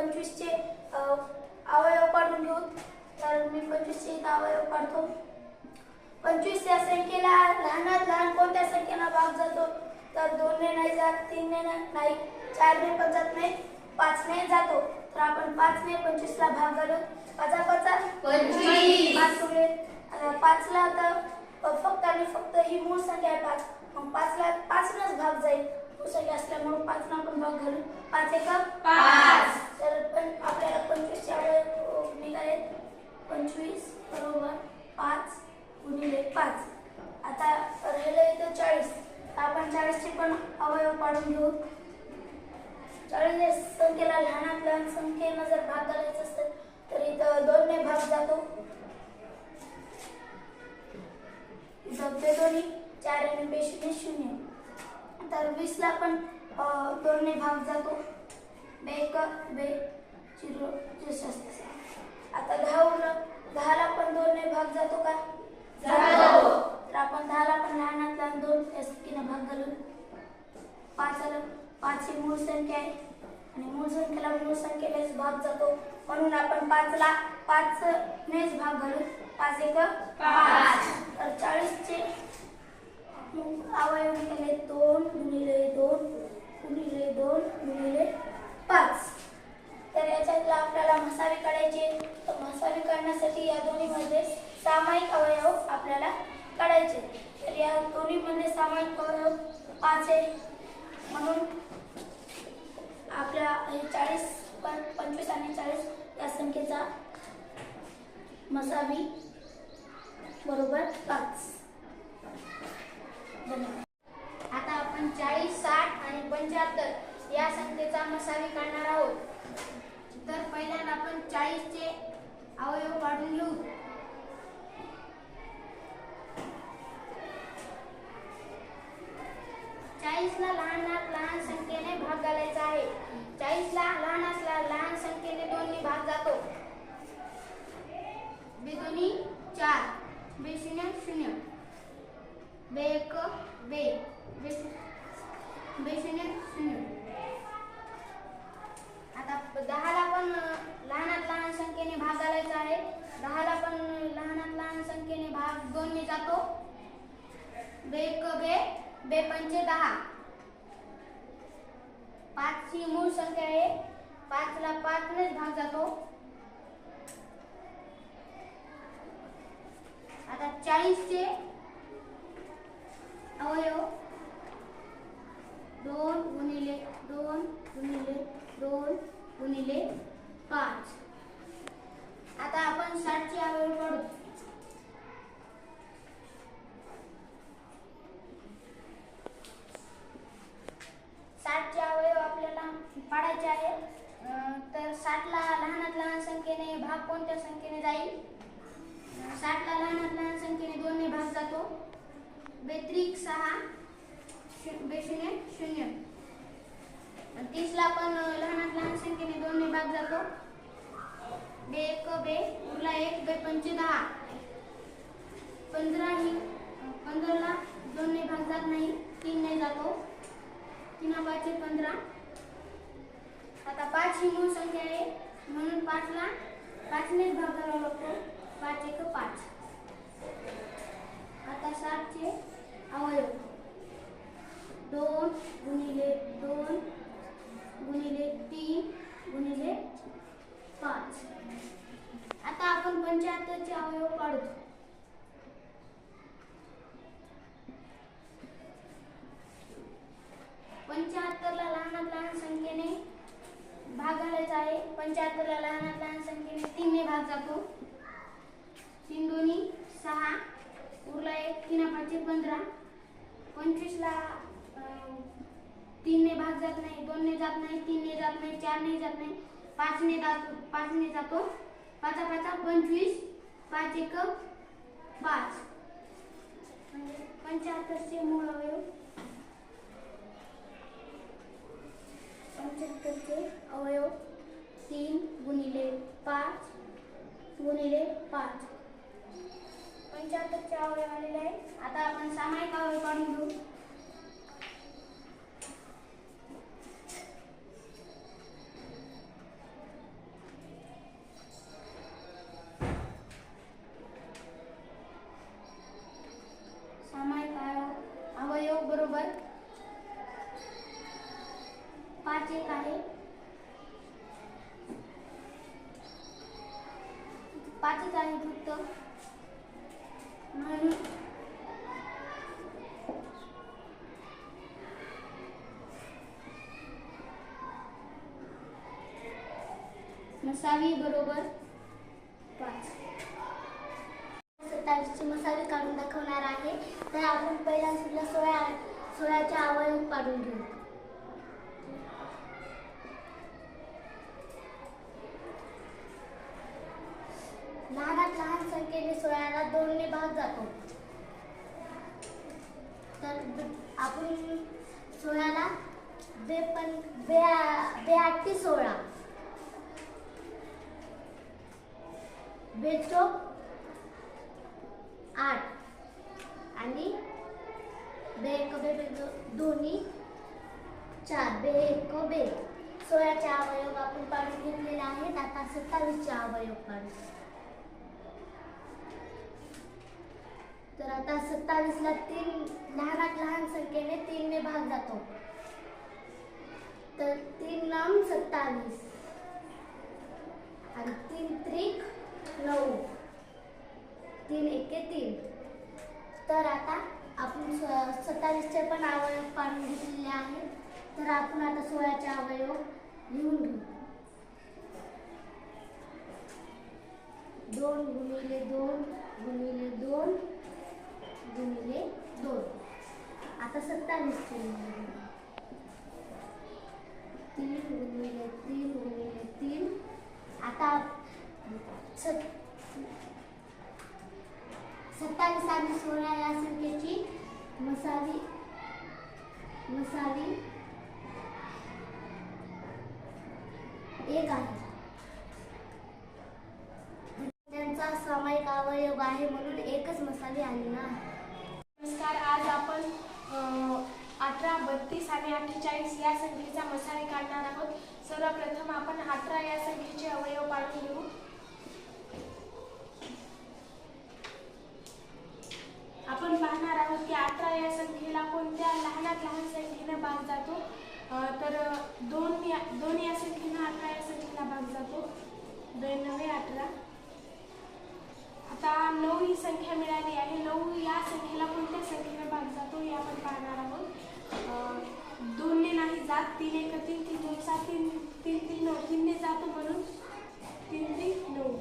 पंचवीसचे अवयव काढून घेऊ. तर मी पंचवीसचे इथं अवयव काढतो पंचवीस या संख्येला लहानात लहान कोणत्या संख्येला भाग जातो? तर दोनने नाही जात तीनने ना- नाही चारने पण जात नाही पाचने जातो. तर आपण पाचने पंचवीसला भाग घालू. पाचा पाचा. पाच पाचला तर फक्त आणि फक्त ही मूळ संख्या आहे पाच. मग पाचला पाचनच भाग जाईल. संख्या असल्यामुळे पाचला पण भाग घालू पाच एक पाच. तर पण आपल्याला पंचवीसचे अवयव निघाले पंचवीस बरोबर. पाच गुणिले पाच. आता राहिलं इथं चाळीस. आपण चाळीसचे पण अवयव पाडून घेऊ. चाळीस या संख्येला लहानात लहान संख्येनं जर भाग घालायचं असेल तर इथं दोनने भाग जातो. इथं दोन्ही चार आणि बे शून्य शून्य. तर वीसला पण दोनने भाग जातो. बे एक बे झिरो आता दहा उरलं दहाला पण दोनने भाग जातो का? जातो. तर आपण दहाला पण लहानात लहान दोन संख्येनं भाग घालू पाच आलं पाच ही मूळ संख्या आहे. आणि मूळ संख्येला मूळ संख्येलाच भाग जातो. म्हणून आपण पाचला पाच नेच भाग घालू पाच एक पाच. तर चाळीसचे अवयव केले दोन गुणिले दोन गुणिले दोन गुणिले पाच तर याच्यातला आपल्याला मसाले काढायचे तर मसाले काढण्यासाठी या दोन्हीमध्ये सामायिक अवयव आपल्याला काढायचे तर या दोन्हीमध्ये सामायिक अवयव पाच आहे म्हणून आपल्या हे चाळीस पंचवीस आणि चाळीस या संख्येचा मसावी बरोबर पाच. आता आपण चाळीस साठ आणि पंच्याहत्तर या संख्येचा मसावी काढणार आहोत. तर पहिल्यांदा आपण चाळीसचे अवयव काढून घेऊ. चाळीसला लहानात लहान संख्येने भाग घालायचा आहे. चाळीसला लहान असला लहान संख्येने दोन्ही भाग जातो. बेदोनी चार बे शून्य. बेक बे एक शून्य शून्य आता दहाला पण लहानात लहान संख्येने भाग घालायचा आहे. दहाला पण लहानात लहान संख्येने भाग दोनने जातो. बेक बे बे पंचे दहा. पाच ही मूळ संख्या आहे. पाचला पाचनेच भाग जातो. आता चाळीसचे अवयव. दोन गुणिले दोन गुणिले दोन गुणिले पाच. आता आपण साठचे अवयव काढू साठचे अवयव आपल्याला पाडायचे आहे. तर साठला लहानात लहान संख्येने भाग कोणत्या संख्येने जाईल? साठला लहानात लहान संख्येने दोनने भाग जातो. बेत्रिक सहा बेशून्य बे शून्य शून्य. तीसला पण लहानात लहान संख्येने दोनने भाग जातो. बे एक बे उरला एक बे पंच दहा. पंधरा ही पंधराला दोनने भाग जात नाही तीनने जातो. तीन पाचशे पंधरा. आता पाच ही मूळ संख्या आहे म्हणून पाचला पाचनेच भाग करावा लागतो. पाच एक पाच. आता सातचे अवयव दोन गुणिले दोन गुणिले तीन गुणिले पाच. आता आपण पंच्याहत्तरचे अवयव काढतो पंच्याहत्तरला लहानात लहान संख्येने भाग घालायचा आहे पंच्याहत्तरला लहानात लहान संख्येने तीनने भाग जातो तीन दोन्ही सहा उरला एक तीन पाचशे पंधरा पंचवीसला अं, तीनने भाग जात नाही दोनने जात नाही तीनने जात नाही चारने जात नाही. पाचने जातो पाचने जातो. पाचा पाचा पंचवीस पाच एक पाच. म्हणजे पंच्याहत्तरचे मूळ अवयव. पंच्याहत्तरचे अवयव. तीन गुणिले पाच गुणिले पाच. पंच्याहत्तरचे अवयव आलेले आहे आता आपण सामायिक अवयव काढून घेऊ पाच एक आहे पाचच आहे फक्त म्हणून मसावी बरोबर पाच. सत्तावीसची मसावी काढून दाखवणार आहे. तर आपण पहिला सुद्धा सोळा सोळ्याच्या अवयव काढून घेऊ. लहानात लहान संख्येने सोळ्याला दोनने भाग जातो. तर आपण सोळ्याला बे पण बे बे आठशे सोळा बेचो आठ. आणि बे एक बे बे दोन्ही. चार. बे एक बे. सोळाचे अवयव आपण पाडून घेतलेले आहेत. आता सत्तावीसचे अवयव पाडू तर आता सत्तावीसला तीन लहानात लहान संख्येने तीनने भाग जातो. तर तीन लांब सत्तावीस. आणि तीन त्रिक नऊ. तीन एके तीन. तर आता आपण स- सत्तावीसचे पण अवयव काढून घेतलेले आहेत. तर आपण आता सोळाचे अवयव हो, लिहून घेऊ. दोन गुणिले दोन गुणिले दोन गुणिले दोन. आता सत्तावीसचे तीन गुणिले तीन गुणिले तीन. आता सत्तावीस आणि सोळा या संख्येची. मसावी मसावी एक आहे. त्यांचा सामायिक अवयव आहे म्हणून एकच मसावी आली ना. नमस्कार आज आपण अठरा बत्तीस आणि अठ्ठेचाळीस या संख्येचा मसाले काढणार आहोत. सर्वप्रथम आपण अठरा या संख्येचे अवयव काढून घेऊ आपण पाहणार आहोत की अठरा या संख्येला कोणत्या लहान संख्येने भाग जातो. तर दोन या दोन या संख्येनं अठरा या संख्येला भाग जातो. दोन नवे अठरा. आता नऊ ही संख्या मिळाली आहे. नऊ या संख्येला कोणत्या संख्येने भाग जातो हे आपण पाहणार आहोत. दोनने नाही जात. तीन एक तीन तीन दोन सात तीन तीन तीन नऊ. तीनने जातो म्हणून तीन तीन नऊ.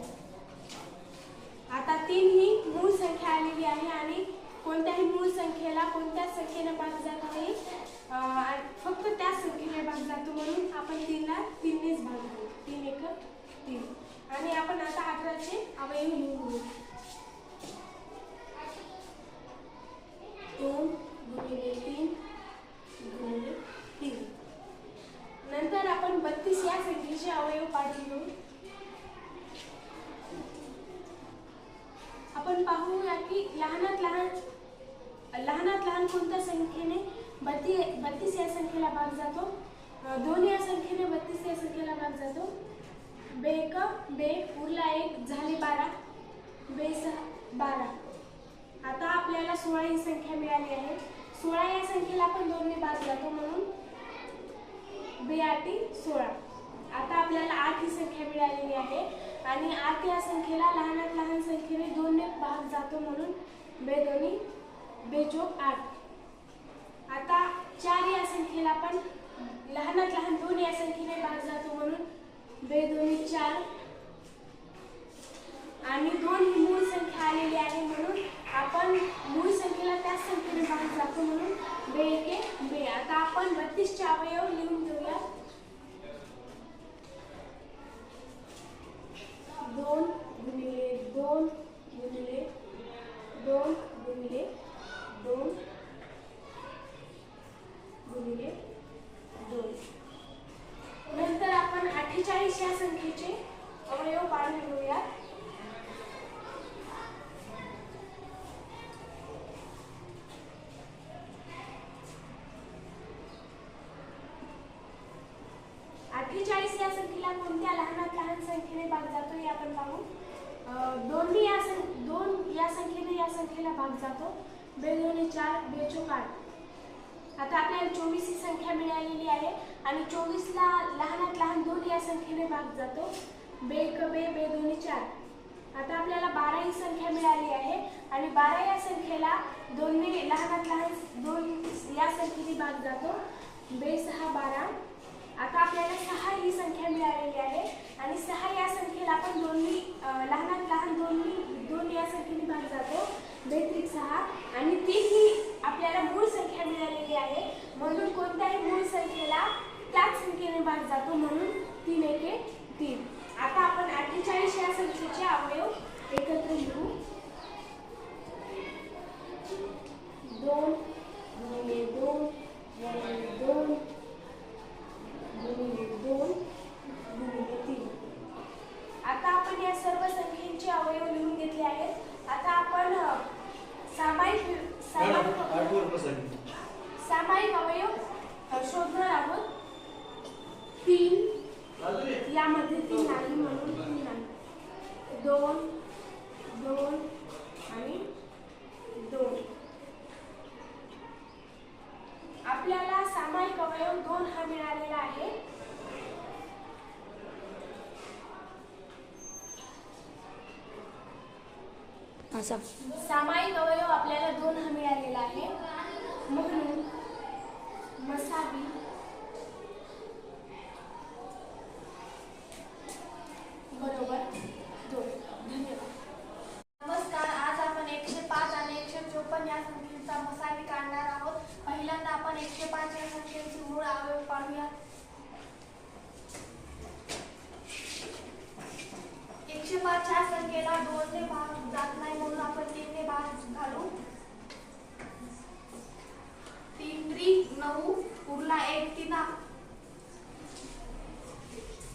आता तीन ही मूळ संख्या आलेली आहे आणि कोणत्याही मूळ संख्येला कोणत्या संख्येने भाग जात नाही फक्त त्या संख्येने भाग जातो म्हणून आपण तीनला तीननेच भाग तीन एक तीन. आणि आपण आता अकराचे अवयव लिहून घेऊ दोन गुणिले तीन गुणिले तीन नंतर आपण बत्तीस या संख्येचे अवयव काढून घेऊ आपण पाहूया की लहानात लहान लहानात लहान कोणत्या संख्येने बत्ती बत्तीस या संख्येला भाग जातो अं, दोन या संख्येने बत्तीस या संख्येला भाग जातो बे एक बे उरला एक झाले बारा बे सहा बारा आता आपल्याला सोळा ही संख्या मिळाली आहे सोळा या संख्येला आपण दोनने भाग जातो म्हणून बे आठी सोळा आता आपल्याला आठ ही संख्या मिळालेली आहे आणि आठ या संख्येला लहानात लहान संख्येने दोनने भाग जातो म्हणून बे दोन्ही बेचोक आठ आता चार या संख्येला पण लहानात लहान दोन या संख्येने भाग जातो म्हणून बे दोन्ही चार. आणि दोन मूळ संख्या आलेली आहे म्हणून आपण मूळ संख्येला त्याच संख्येने भाग जातो म्हणून बे एके बे. आता आपण बत्तीसचे अवयव लिहून घेऊया. दोन गुणिले दोन गुणिले दोन गुणिले दोन गुणिले दोन. नंतर आपण अठ्ठेचाळीस या संख्येचे अवयव काढून घेऊया अठ्ठेचाळीस या संख्येला कोणत्या लहानात लहान संख्येने भाग जातो हे आपण पाहू. दोन्ही या सं दोन या संख्येने या संख्येला भाग जातो. बे दोन्ही चार बेचोक आठ. आता आपल्याला चोवीस ही संख्या मिळालेली आहे आणि चोवीसला लहानात लहान दोन या संख्येने भाग जातो. बे क बे बे दोन्ही चार. आता आपल्याला बारा ही संख्या मिळाली आहे आणि बारा या संख्येला दोन्ही लहानात लहान दोन या संख्येने भाग जातो. बे सहा बारा. आता आपल्याला सहा ही संख्या मिळालेली आहे आणि सहा या संख्येला आपण दोन्ही लहानात लहान दोन्ही दोन या संख्येने भाग जातो. बेत्रिक सहा आणि तीन ही आपल्याला मूळ संख्या मिळालेली आहे. म्हणून कोणत्याही मूळ संख्येला त्याच संख्येने भाग जातो म्हणून तीन एके तीन. आता आपण अठ्ठेचाळीस या संख्येचे अवयव एकत्र लिहू दोन गुणिले दोन गुणिले दोन गुणिले दोन गुणिले तीन आता आपण या सर्व संख्येचे अवयव लिहून घेतले आहेत आता आपण अ, सामायिक सामायिक आठवर बसायचं. सामायिक अवयव अ, शोधणार आहोत तीन यामध्ये तीन नाही म्हणून तीन आहे दोन दोन आणि दोन आपल्याला सामायिक अवयव दोन हा मिळालेला आहे असा. सामायिक अवयव आपल्याला दोन हा मिळालेला आहे म्हणून मसावी बरोबर दोन धन्यवाद नमस्कार आज आपण एकशे पाच आणि एकशे चोपन्न या संख्येचा मसावी काढणार आहोत पहिल्यांदा आपण एकशे पाच या संख्येचे मूळ अवयव पाहूया एकशे पाच या संख्येला दोनने भाग जात नाही म्हणून आपण तीनने भाग घालू तीन त्रिक नऊ उरला एक तिना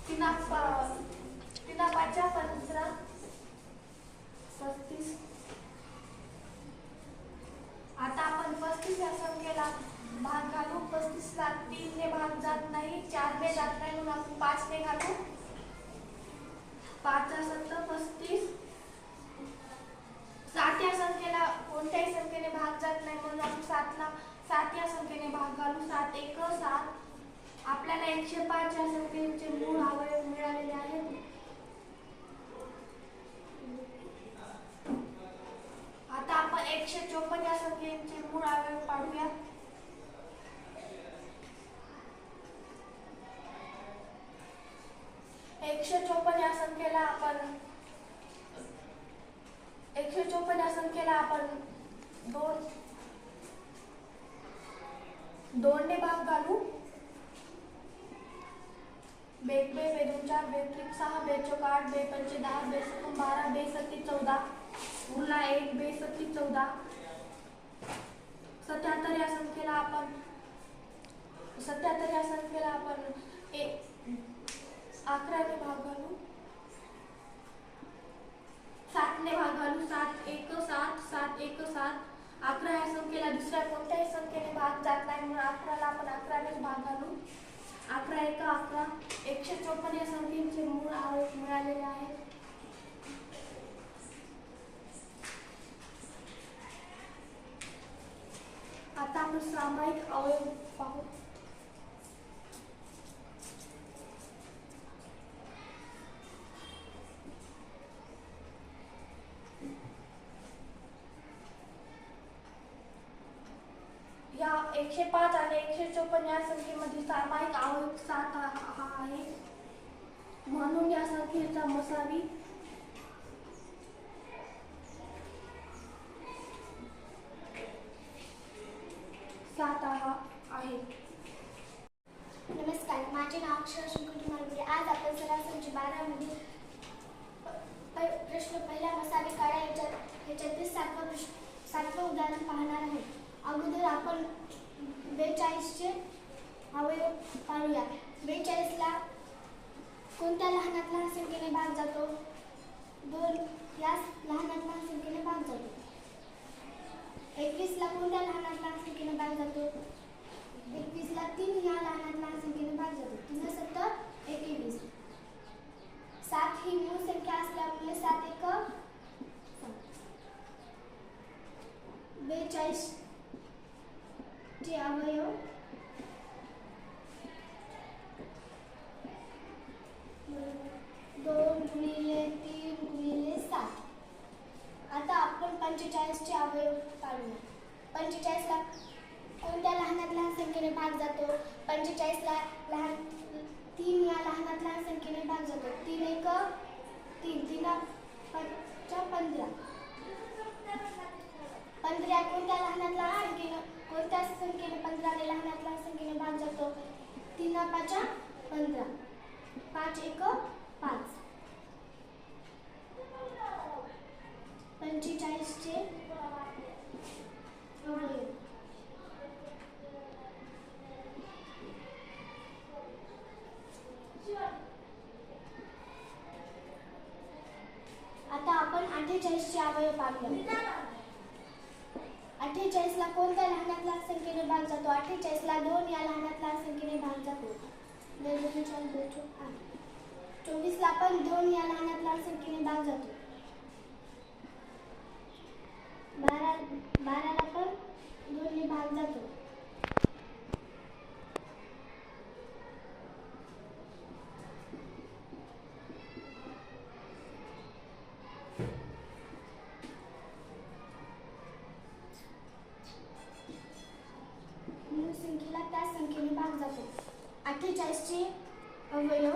तिना प- तिना पाचच्या पंधरा पस्तीस आता आपण पस्तीस या संख्येला भाग घालू पस्तीसला तीनने भाग जात नाही चारने जात नाही म्हणून आपण पाचने घालू पाच सत्तर पस्तीस सात या संख्येला कोणत्याही संख्येने भाग जात नाही म्हणून आपण सातला सात या संख्येने भाग घालू सात एक सात. आपल्याला एकशे पाच या संख्येचे मूळ अवयव मिळालेले आहेत. आता आपण एकशे चोपन्न या संख्येचे मूळ अवयव पाडूया. एकशे चोपन्न या संख्येला आपण एकशे चोपन्न या संख्येला आपण दोन दोनने भाग घालू. बेक बे बे दोन चार बे त्रिक सहा बे चौक आठ बे पंचे दहा बे सत्तम बारा बे सत्ती चौदा. उरला एक बे सत्ती चौदा. सत्याहत्तर या संख्येला आपण सत्याहत्तर या संख्येला आपण एक अकराने भाग घालू सातने भाग घालू सात एक सात सात एक सात अकरा या संख्येला दुसऱ्या कोणत्याही संख्येने भाग जात नाही म्हणून अकराला आपण अकरानेच भाग घालू अकरा एक अकरा एकशे चोपन्न या संख्येचे मूळ आव- मिळालेले आहे आता आपण सामायिक अवयव पाहू या एकशे पाच आणि एकशे चोपन्न या संख्येमध्ये सामायिक अवयव सात हा हा आहे म्हणून या संख्येचा मसावी सात हा आहे नमस्कार माझे नाव अक्षर शंकर मालगुडे आज आपण सरासरीची बारामध्ये प- प्रश्न पहिला मसाले काढा याच्यात याच्यातील सातवा प्रश्न सातवं उदाहरण पाहणार आहे अगोदर आपण बेचाळीसचे अवयव पाहूया बेचाळीसला कोणत्या लहानात लहान संख्येने भाग जातो दोन या लहानात लहान संख्येने भाग जातो एकवीसला कोणत्या लहानात लहान संख्येने भाग जातो एकवीसला तीन ह्या लहानात लहान संख्येने भाग जातो तीन सत्तर एकवीस सात ही मूळ संख्या असल्यामुळे सात एक सात. बेचाळीस चे अवयव दोन गुणिले तीन गुणिले सात. आता आपण पंचेचाळीसचे अवयव काढूया. पंचेचाळीसला कोणत्या लहानात लहान संख्येने भाग जातो? पंचेचाळीसला लहान तीन या लहानात लहान संख्येने भाग जातो. तीन एक तीन तीन पंचा पंधरा. पंधरा कोणत्या लहानात लहान संख्येनं कोणत्या संख्येने पंधराने लहानात लहान संख्येने भाग जातो? तीन पाचा पंधरा. पाच एक पाच. पंचेचाळीसचे आता आपण अठ्ठेचाळीसचे अवयव पाहूया. अठ्ठेचाळीसला कोणत्या लहानातला संख्येने भाग जातो? अठ्ठेचाळीसला दोन या लहानातला संख्येने भाग जातो? दोन दोन चोवीसला पण दोन या लहानातला संख्येने भाग जातो? बारा बाराला पण दोनने भाग जातो मूळ संख्येला त्या संख्येने भाग जातो अठ्ठेचाळीसचे अवयव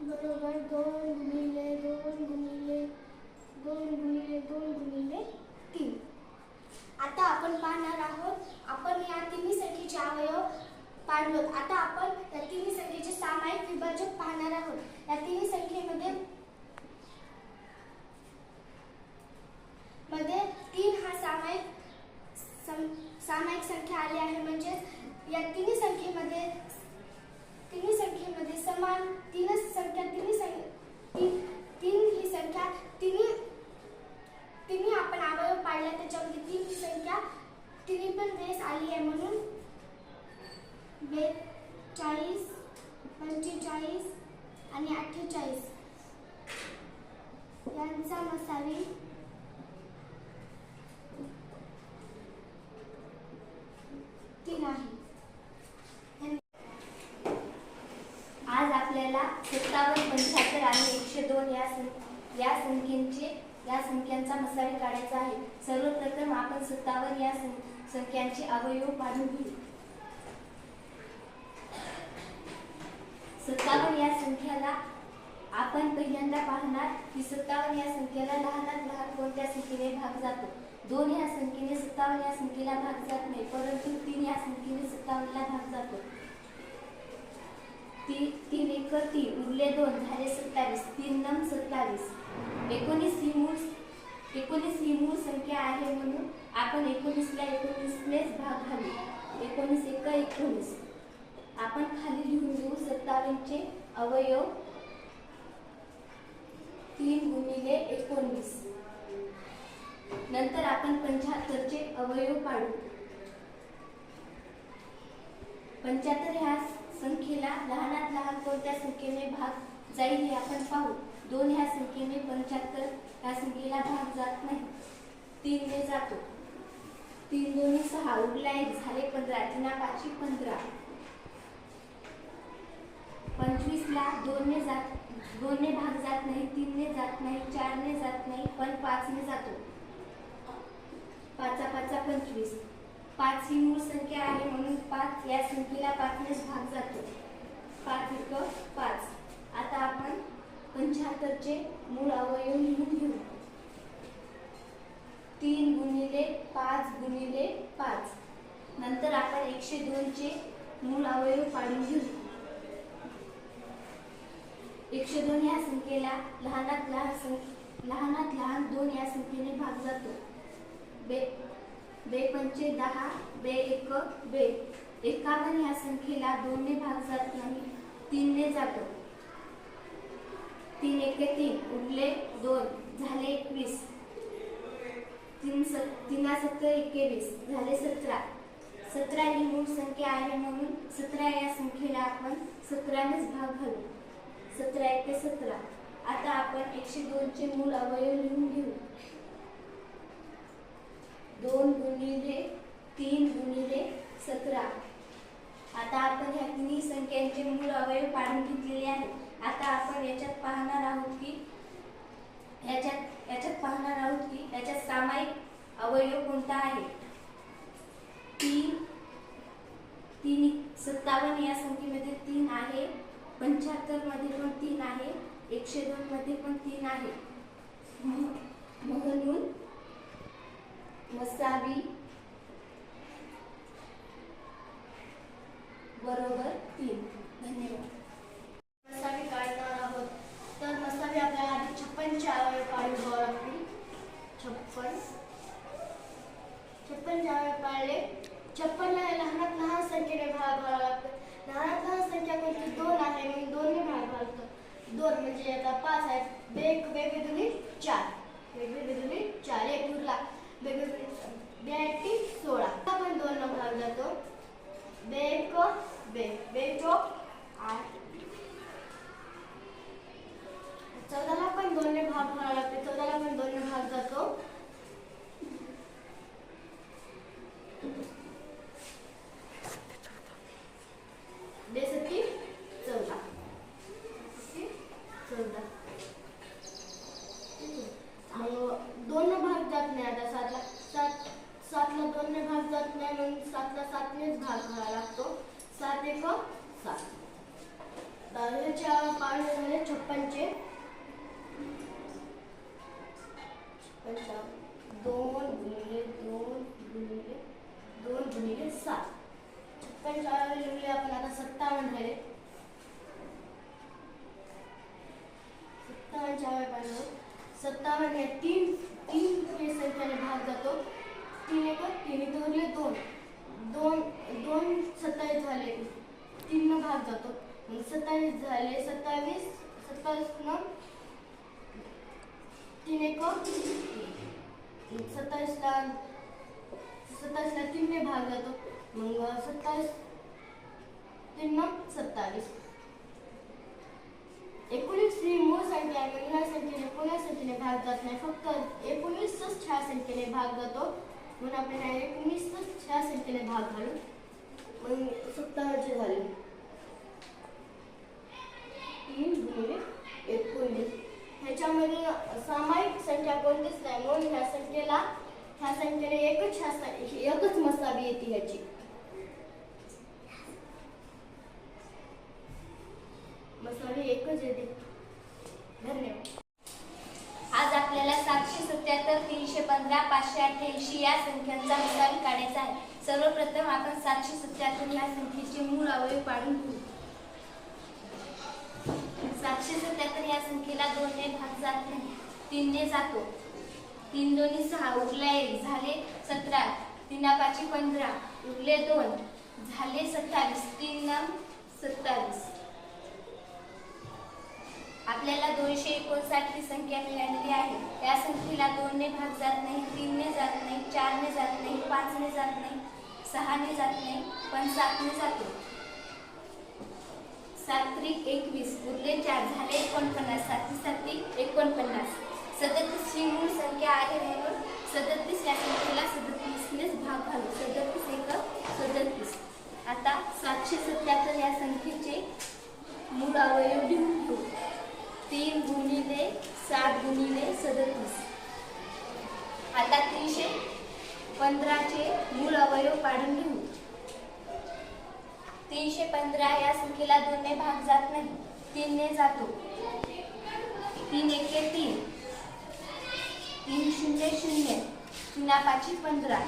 बरोबर दोन गुणिले दोन गुणिले दोन गुणिले दोन गुणिले तीन आता आपण पाहणार आहोत आपण या तिन्ही संख्येचे अवयव पाडलो आता आपण या तिन्ही संख्येचे सामायिक विभाजक पाहणार आहोत या तिन्ही संख्येमध्ये मध्ये तीन हा सामायिक सम, सामायिक संख्या आली आहे म्हणजे या तिन्ही संख्येमध्ये तिन्ही संख्येमध्ये समान तीनच संख्या तिन्ही सं- तीन तीन ही संख्या तिन्ही तिन्ही आपण अवयव पाडल्या त्याच्यामध्ये तीन ही संख्या तिन्ही पण वेळेस आली आहे म्हणून बेचाळीस पंचेचाळीस आणि अठ्ठेचाळीस यांचा मसावी तीन आहे आज आपल्याला सत्तावन्न पंच्याहत्तर आणि एकशे दोन या सं या संख्येचे या संख्यांचा मसाले काढायचा आहे सर्वप्रथम आपण सत्तावन्न या सं त्यांचे अवयव पाडून घेऊ. सत्तावन्न या संख्याला आपण पहिल्यांदा पाहणार की सत्तावन्न या संख्येला लहानात लहान कोणत्या संख्येने भाग जातो? दोन या संख्येने सत्तावन्न या संख्येला भाग जात नाही परंतु तीन या संख्येने सत्तावन्नला भाग जातो. ती तीन एक तीन उरले दोन झाले सत्तावीस तीन नम सत्तावीस. एकोणीस ही मूळ एकोणीस ही मूळ संख्या आहे म्हणून आपण एकोणीसला एकोणीसनेच भाग घालू. एकोणीस एक एकोणीस. आपण खाली लिहून घेऊ सत्तावन्नचे अवयव. तीन गुणिले एकोणीस. नंतर आपण पंच्याहत्तरचे अवयव पाडू. पंच्याहत्तर ह्या संख्येला लहानात लहान कोणत्या संख्येने भाग जाईल हे आपण पाहू. दोन ह्या संख्येने पंच्याहत्तर ह्या संख्येला भाग जात नाही. तीनने जातो. तीन दोन्ही सहा उरला एक झाले पंधरा. तिना पाचशे पंधरा. पंचवीसला दोनने जात दोनने भाग जात नाही तीनने जात नाही चारने जात नाही पण पाचने जातो. पाचा पाचा पंचवीस. पाच ही मूळ संख्या आहे म्हणून पाच या संख्येला पाचनेच भाग जातो. पाच एक पाच. आता आपण पंच्याहत्तरचे मूळ अवयव लिहून घेऊ. तीन गुणिले पाच गुणिले पाच. नंतर आपण एकशे दोनचे मूळ अवयव पाडून घेऊ. एकशे दोन या संख्येला लहानात लहान सं- लहानात लहान दोन या संख्येने भाग जातो. बे बे पंचे दहा बे एक बे. एकावन्न या संख्येला दोनने भाग जात नाही तीनने जातो. तीन एके तीन उरले दोन झाले एकवीस. तीन सत तीना सत्तर एकवीस. झाले सतरा. सतरा ही मूळ संख्या आहे म्हणून सतरा या संख्येला आपण सतरानेच भाग घालू. सतरा एके सतरा. आता आपण एकशे दोनचे मूळ अवयव लिहून घेऊ. दोन गुणिले तीन गुणिले सतरा. आता आपण ह्या तिन्ही संख्यांचे मूळ अवयव पाडून घेतलेले आहे आता आपण याच्यात पाहणार आहोत की याच्यात याच्यात पाहणार आहोत की याच्यात सामायिक अवयव कोणता आहे? तीन तीन सत्तावन्न या संख्येमध्ये तीन आहे. पंच्याहत्तरमध्ये पण तीन आहे. एकशे दोन मध्ये पण तीन आहे. म्हणून मसावी बरोबर तीन. धन्यवाद. मसावी काढणार आहोत. तर मसावी आपल्याला आधी छप्पन अवयव काढून घ्यावं आपली छप्पन. छप्पन अवयव पाळले छप्पनला लहानात लहान संख्येने भाग भरावा लागतो. लहानात लहान संख्या कोणती? दोन आहे म्हणून दोनने भाग घालतो दोन म्हणजे आता पाच आहेत. एक वेगळे दोन्ही चार. वेगळे दोन्ही चार. एक उरला. वेगळे बॅट ती सोळा आपण दोन न भाग जातो बे एक बे बे चोक आठ चौदाला पण दोनने भाग घालावा लागते चौदाला पण दोनने भाग जातो बेसती चौदा बेसत्ती चौदा मग दोन भाग जात नाही आता सातला सात सातला दोनने भाग जात नाही म्हणून सातला सातनेच भाग घालावा लागतो सात एक सात दहावीच्या पाणी झाले छप्पनचे छप्पनच्या दोन गुणिले दोन गुणिले दोन गुणिले सात छप्पनच्या लिहिले आपण आता सत्तावन्न झाले सत्तावन्नच्या वेळी पाहिजे सत्तावन्न हे तीन तीन हे संख्याने भाग जातो तीन एक तीन इथे उरले दोन दोन दोन सत्तावीस झाले तीन भाग जातो मग सत्तावीस झाले सत्तावीस सत्तावीस पुन्हा तीन एक सत्तावीसला सत्तावीसला तीनने भाग जातो मग सत्तावीस तीन सत्तावीस एकोणीस ही मूळ संख्या आहे पण ह्या संख्येने कोणा संख्येने भाग जात नाही फक्त एकोणीसच ह्या संख्येने भाग जातो म्हणून आपण ह्या एकोणीसच ह्या संख्येने भाग घालू मग सत्तावन्नचे झाले. तीन गुणिले एकोणीस ह्याच्यामध्ये सामायिक संख्या कोणतीच नाही. म्हणून ह्या संख्येला ह्या संख्येने एकच ह्या एकच मसावी येते ह्याची मसावी एकच येते. धन्यवाद. आज आपल्याला सातशे सत्याहत्तर तीनशे पंधरा पाचशे अठ्ठ्याऐंशी या संख्यांचा मसावी काढायचा आहे. सर्वप्रथम आपण सातशे सत्याहत्तर या संख्येचे मूळ अवयव पाडून घेऊ. सातशे सत्याहत्तर या संख्येला दोनने भाग जात नाही तीनने जातो. तीन दोन्ही सहा उरला एक झाले सतरा. तीना पाची पंधरा उरले दोन झाले सत्तावीस. तीन नम सत्तावीस. आपल्याला दोनशे एकोणसाठ ही संख्या मिळालेली आहे. या संख्येला दोनने भाग जात नाही तीनने जात नाही चारने जात नाही पाचने जात नाही. सहाने जात नाही पण सातने जातो. सात त्रिक एकवीस उरले चार झाले एकोणपन्नास. साती सात्विक एकोणपन्नास. सदतीस ही मूळ संख्या आहे म्हणून सदतीस या संख्येला सदतीसनेच भाग घालू. सदतीस एक सदतीस. आता सातशे सत्याहत्तर या संख्येचे मूळ अवयव लिहून घेऊ. तीन गुणिले सात गुणिले सदतीस. आता तीनशे पंधराचे मूळ अवयव काढून घेऊ. तीनशे पंधरा या संख्येला दोनने भाग जात नाही तीनने जातो. तीन एके तीन. तीन शून्य शून्य. चुना पाचशे पंधरा.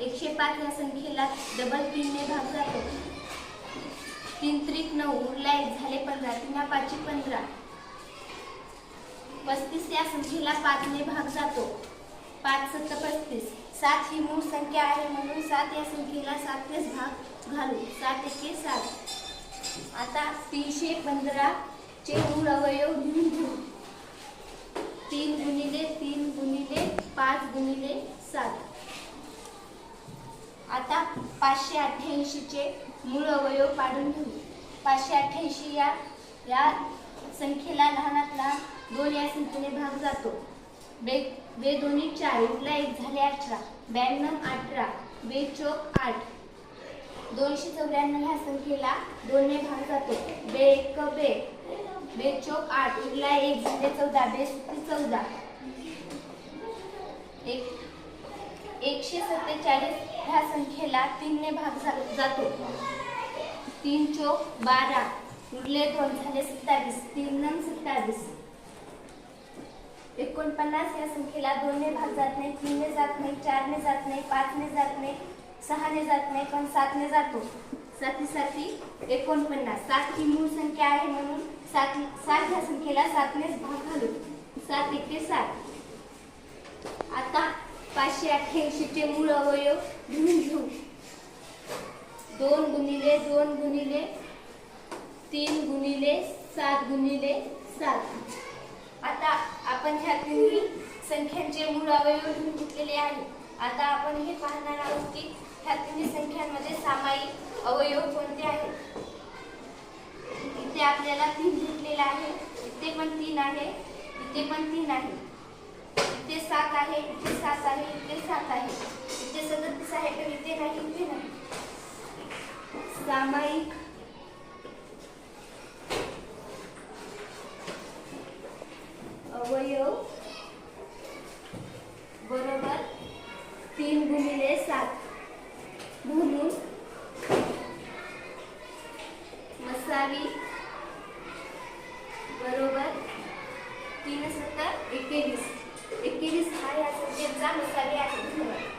एकशे पाच या संख्येला डबल तीनने भाग जातो. तीन त्रिक नऊ उरला एक झाले पंधरा. तीना पाचशे पंधरा. पस्तीस या संख्येला पाचने भाग जातो. पाच सत्त पस्तीस. सात ही मूळ संख्या आहे म्हणून सात या संख्येला सातनेच भाग घालू. सात एके सात. आता तीनशे पंधरा चे मूळ अवयव घेऊन घेऊ. तीन गुणिले तीन गुणिले पाच गुणिले सात. आता पाचशे अठ्ठ्याऐंशीचे मूळ अवयव पाडून घेऊ. पाचशे अठ्ठ्याऐंशी या या संख्येला लहानात लहान दोन या संख्येने भाग जातो. ब्रेक बे दोन्ही चार उरला एक झाले अठरा. ब्याण्णव अठरा. बे चोक आठ. दोनशे चौऱ्याण्णव ह्या संख्येला दोनने भाग जातो. बे एक बे. बे चोक आठ. उरला एक झाले चौदा. बे सुत्ती चौदा? एक. एकशे सत्तेचाळीस ह्या संख्येला तीनने भाग जातो. तीन चोक बारा. उरले दोन झाले सत्तावीस. तीन नम सत्तावीस. एकोणपन्नास या संख्येला दोनने भाग जात नाही तीनने जात नाही चारने जात नाही पाचने जात नाही सहाने जात नाही पण सातने जातो. साथी साथी एकोणपन्नास सात ही मूळ संख्या आहे म्हणून सात सात ह्या संख्येला सातनेच भाग घालू. सात एके सात. आता पाचशे अठ्ठ्याऐंशीचे मूळ अवयव घेऊन घेऊ. दोन गुणिले दोन गुणिले तीन गुणिले सात गुणिले सात आता आपण ह्या तिन्ही संख्यांचे मूळ अवयव लिहून घेतलेले आहे. आता आपण हे पाहणार आहोत की ह्या तिन्ही संख्यांमध्ये सामायिक अवयव कोणते आहेत? इथे आपल्याला तीन घेतलेला आहे. इथे पण तीन आहे. इथे पण तीन आहे. इथे सात आहे. इथे सात आहे. इथे सात आहे. इथे सदतीस आहे तर इथे नाही इथे नाही. सामायिक अवयव बरोबर. तीन गुणिले सात. म्हणून मसावी. बरोबर. तीन सत्तर एकेवीस एकेवीस हा या संख्येचा मसावी आहे.